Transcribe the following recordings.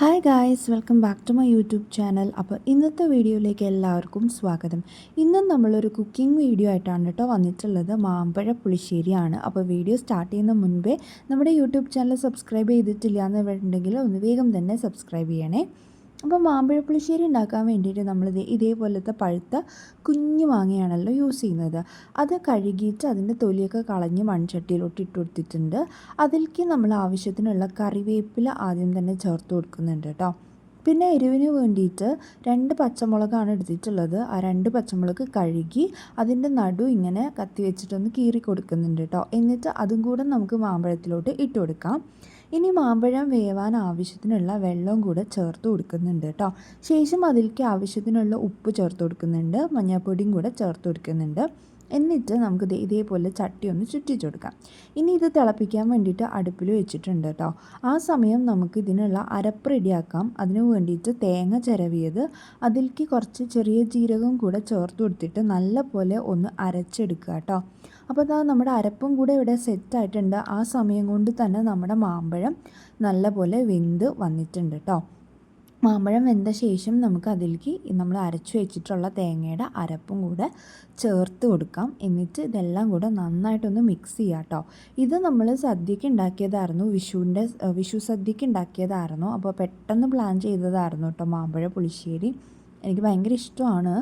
Hi guys welcome back to my YouTube channel അപ്പോൾ ഇന്നത്തെ വീഡിയോയിലേക്ക് എല്ലാവർക്കും സ്വാഗതം. ഇന്നും നമ്മളൊരു കുക്കിംഗ് വീഡിയോ ആയിട്ടാണ് കേട്ടോ വന്നിട്ടുള്ളത്. മാമ്പഴ പുളിശ്ശേരിയാണ്. അപ്പോൾ വീഡിയോ സ്റ്റാർട്ട് ചെയ്യുന്ന മുൻപേ നമ്മുടെ യൂട്യൂബ് ചാനൽ സബ്സ്ക്രൈബ് ചെയ്തിട്ടില്ല എന്നുണ്ടെങ്കിൽ ഒന്ന് വേഗം തന്നെ സബ്സ്ക്രൈബ് ചെയ്യണേ. അപ്പോൾ മാമ്പഴ പുളിശ്ശേരി ഉണ്ടാക്കാൻ വേണ്ടിയിട്ട് നമ്മൾ ഇതേപോലത്തെ പഴുത്ത കുഞ്ഞു മാങ്ങയാണല്ലോ യൂസ് ചെയ്യുന്നത്. അത് കഴുകിയിട്ട് അതിന്റെ തൊലിയൊക്കെ കളഞ്ഞ് മൺചട്ടിയിലോട്ട് ഇട്ട് കൊടുത്തിട്ടുണ്ട്. അതിലേക്ക് നമ്മൾ ആവശ്യത്തിനുള്ള കറിവേപ്പില ആദ്യം തന്നെ ചേർത്ത് കൊടുക്കുന്നുണ്ട് കേട്ടോ. പിന്നെ എരിവിന് വേണ്ടിയിട്ട് രണ്ട് പച്ചമുളകാണ് എടുത്തിട്ടുള്ളത്. ആ രണ്ട് പച്ചമുളക് കഴുകി അതിന്റെ നടു ഇങ്ങനെ കത്തി വെച്ചിട്ടൊന്ന് കീറി കൊടുക്കുന്നുണ്ട് കേട്ടോ. എന്നിട്ട് അതും കൂടെ നമുക്ക് മാമ്പഴത്തിലോട്ട് ഇട്ട് കൊടുക്കാം. ഇനി മാമ്പഴം വേവാൻ ആവശ്യത്തിനുള്ള വെള്ളവും കൂടെ ചേർത്ത് കൊടുക്കുന്നുണ്ട് കേട്ടോ. ശേഷം അതിലേക്ക് ആവശ്യത്തിനുള്ള ഉപ്പ് ചേർത്ത് കൊടുക്കുന്നുണ്ട്. മഞ്ഞൾപ്പൊടിയും കൂടെ ചേർത്ത് കൊടുക്കുന്നുണ്ട്. എന്നിട്ട് നമുക്ക് ഇതേപോലെ ചട്ടി ഒന്ന് ചുറ്റിച്ചു കൊടുക്കാം. ഇനി ഇത് തിളപ്പിക്കാൻ വേണ്ടിയിട്ട് അടുപ്പിൽ വെച്ചിട്ടുണ്ട് കേട്ടോ. ആ സമയം നമുക്ക് ഇതിനുള്ള അരപ്പ് റെഡിയാക്കാം. അതിന് വേണ്ടിയിട്ട് തേങ്ങ ചിരവിയത് അതിലേക്ക് കുറച്ച് ചെറിയ ജീരകം കൂടെ ചേർത്ത് കൊടുത്തിട്ട് നല്ല പോലെ ഒന്ന് അരച്ചെടുക്കുക കേട്ടോ. അപ്പോൾ അതാ നമ്മുടെ അരപ്പും കൂടെ ഇവിടെ സെറ്റായിട്ടുണ്ട് ആ സമയം കൊണ്ട് തന്നെ നമ്മുടെ മാമ്പഴം നല്ലപോലെ വെന്ത് വന്നിട്ടുണ്ട് കേട്ടോ മാമ്പഴം വെന്ത ശേഷം നമുക്ക് അതിലേക്ക് നമ്മൾ അരച്ചു വെച്ചിട്ടുള്ള തേങ്ങയുടെ അരപ്പും കൂടെ ചേർത്ത് കൊടുക്കാം. എന്നിട്ട് ഇതെല്ലാം കൂടെ നന്നായിട്ടൊന്ന് മിക്സ് ചെയ്യാം കേട്ടോ ഇത് നമ്മൾ സദ്യക്ക് ഉണ്ടാക്കിയതായിരുന്നു. വിഷുവിന്റെ വിഷു സദ്യക്ക് ഉണ്ടാക്കിയതായിരുന്നു. അപ്പോൾ പെട്ടെന്ന് പ്ലാൻ ചെയ്തതായിരുന്നു കേട്ടോ മാമ്പഴ പുളിശ്ശേരി. എനിക്ക് ഭയങ്കര ഇഷ്ടമാണ്.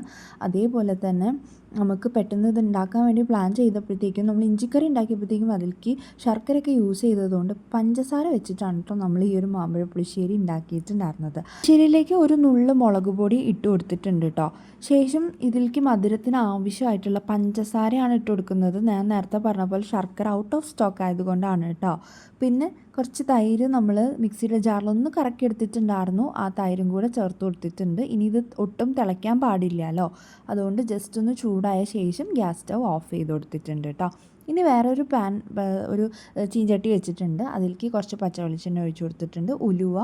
അതേപോലെ തന്നെ നമുക്ക് പെട്ടെന്ന് ഇത് ഉണ്ടാക്കാൻ വേണ്ടി പ്ലാൻ ചെയ്തപ്പോഴത്തേക്കും നമ്മൾ ഇഞ്ചിക്കറി ഉണ്ടാക്കിയപ്പോഴത്തേക്കും അതിലേക്ക് ശർക്കരയൊക്കെ യൂസ് ചെയ്തതുകൊണ്ട് പഞ്ചസാര വെച്ചിട്ടാണ് കേട്ടോ നമ്മൾ ഈ ഒരു മാമ്പഴ പുളിശ്ശേരി ഉണ്ടാക്കിയിട്ടുണ്ടായിരുന്നത്. ശരിയിലേക്ക് ഒരു നുള്ള് മുളക് പൊടി ഇട്ട് കൊടുത്തിട്ടുണ്ട് കേട്ടോ ശേഷം ഇതിലേക്ക് മധുരത്തിന് ആവശ്യമായിട്ടുള്ള പഞ്ചസാരയാണ് ഇട്ട് കൊടുക്കുന്നത്. ഞാൻ നേരത്തെ പറഞ്ഞ പോലെ ശർക്കര ഔട്ട് ഓഫ് സ്റ്റോക്ക് ആയതുകൊണ്ടാണ് കേട്ടോ പിന്നെ കുറച്ച് തൈര് നമ്മൾ മിക്സിയുടെ ജാറിലൊന്ന് കറക്കി എടുത്തിട്ടുണ്ടായിരുന്നു. ആ തൈരും കൂടെ ചേർത്ത് കൊടുത്തിട്ടുണ്ട്. ഇനി ഇത് ഒട്ടും തിളയ്ക്കാൻ പാടില്ലല്ലോ. അതുകൊണ്ട് ജസ്റ്റ് ഒന്ന് ചൂടായ ശേഷം ഗ്യാസ് സ്റ്റവ് ഓഫ് ചെയ്ത് കൊടുത്തിട്ടുണ്ട് കേട്ടോ ഇനി വേറൊരു പാൻ ഒരു ചീഞ്ചട്ടി വെച്ചിട്ടുണ്ട്. അതിലേക്ക് കുറച്ച് പച്ച വെളിച്ചെണ്ണ ഒഴിച്ച് കൊടുത്തിട്ടുണ്ട്. ഉലുവ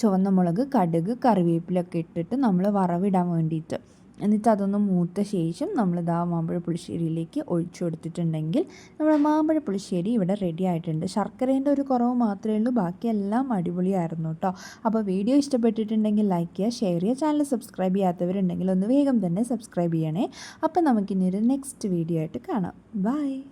ചുവന്ന മുളക് കടുക് കറിവേപ്പിലൊക്കെ ഇട്ടിട്ട് നമ്മൾ വറവിടാൻ വേണ്ടിയിട്ട്. എന്നിട്ട് അതൊന്ന് മൂത്ത ശേഷം നമ്മൾ ഇതാ മാമ്പഴ പുളിശ്ശേരിയിലേക്ക് ഒഴിച്ചു കൊടുത്തിട്ടുണ്ടെങ്കിൽ നമ്മുടെ മാമ്പഴ പുളിശ്ശേരി ഇവിടെ റെഡി ആയിട്ടുണ്ട്. ശർക്കരേന്റെ ഒരു കുറവ് മാത്രമേ ഉള്ളൂ. ബാക്കിയെല്ലാം അടിപൊളിയായിരുന്നു കേട്ടോ. അപ്പോൾ വീഡിയോ ഇഷ്ടപ്പെട്ടിട്ടുണ്ടെങ്കിൽ ലൈക്ക് ചെയ്യുക ഷെയർ ചെയ്യുക. ചാനൽ സബ്സ്ക്രൈബ് ചെയ്യാത്തവരുണ്ടെങ്കിൽ ഒന്ന് വേഗം തന്നെ സബ്സ്ക്രൈബ് ചെയ്യണേ. അപ്പോൾ നമുക്കിനി ഒരു നെക്സ്റ്റ് വീഡിയോ ആയിട്ട് കാണാം. ബൈ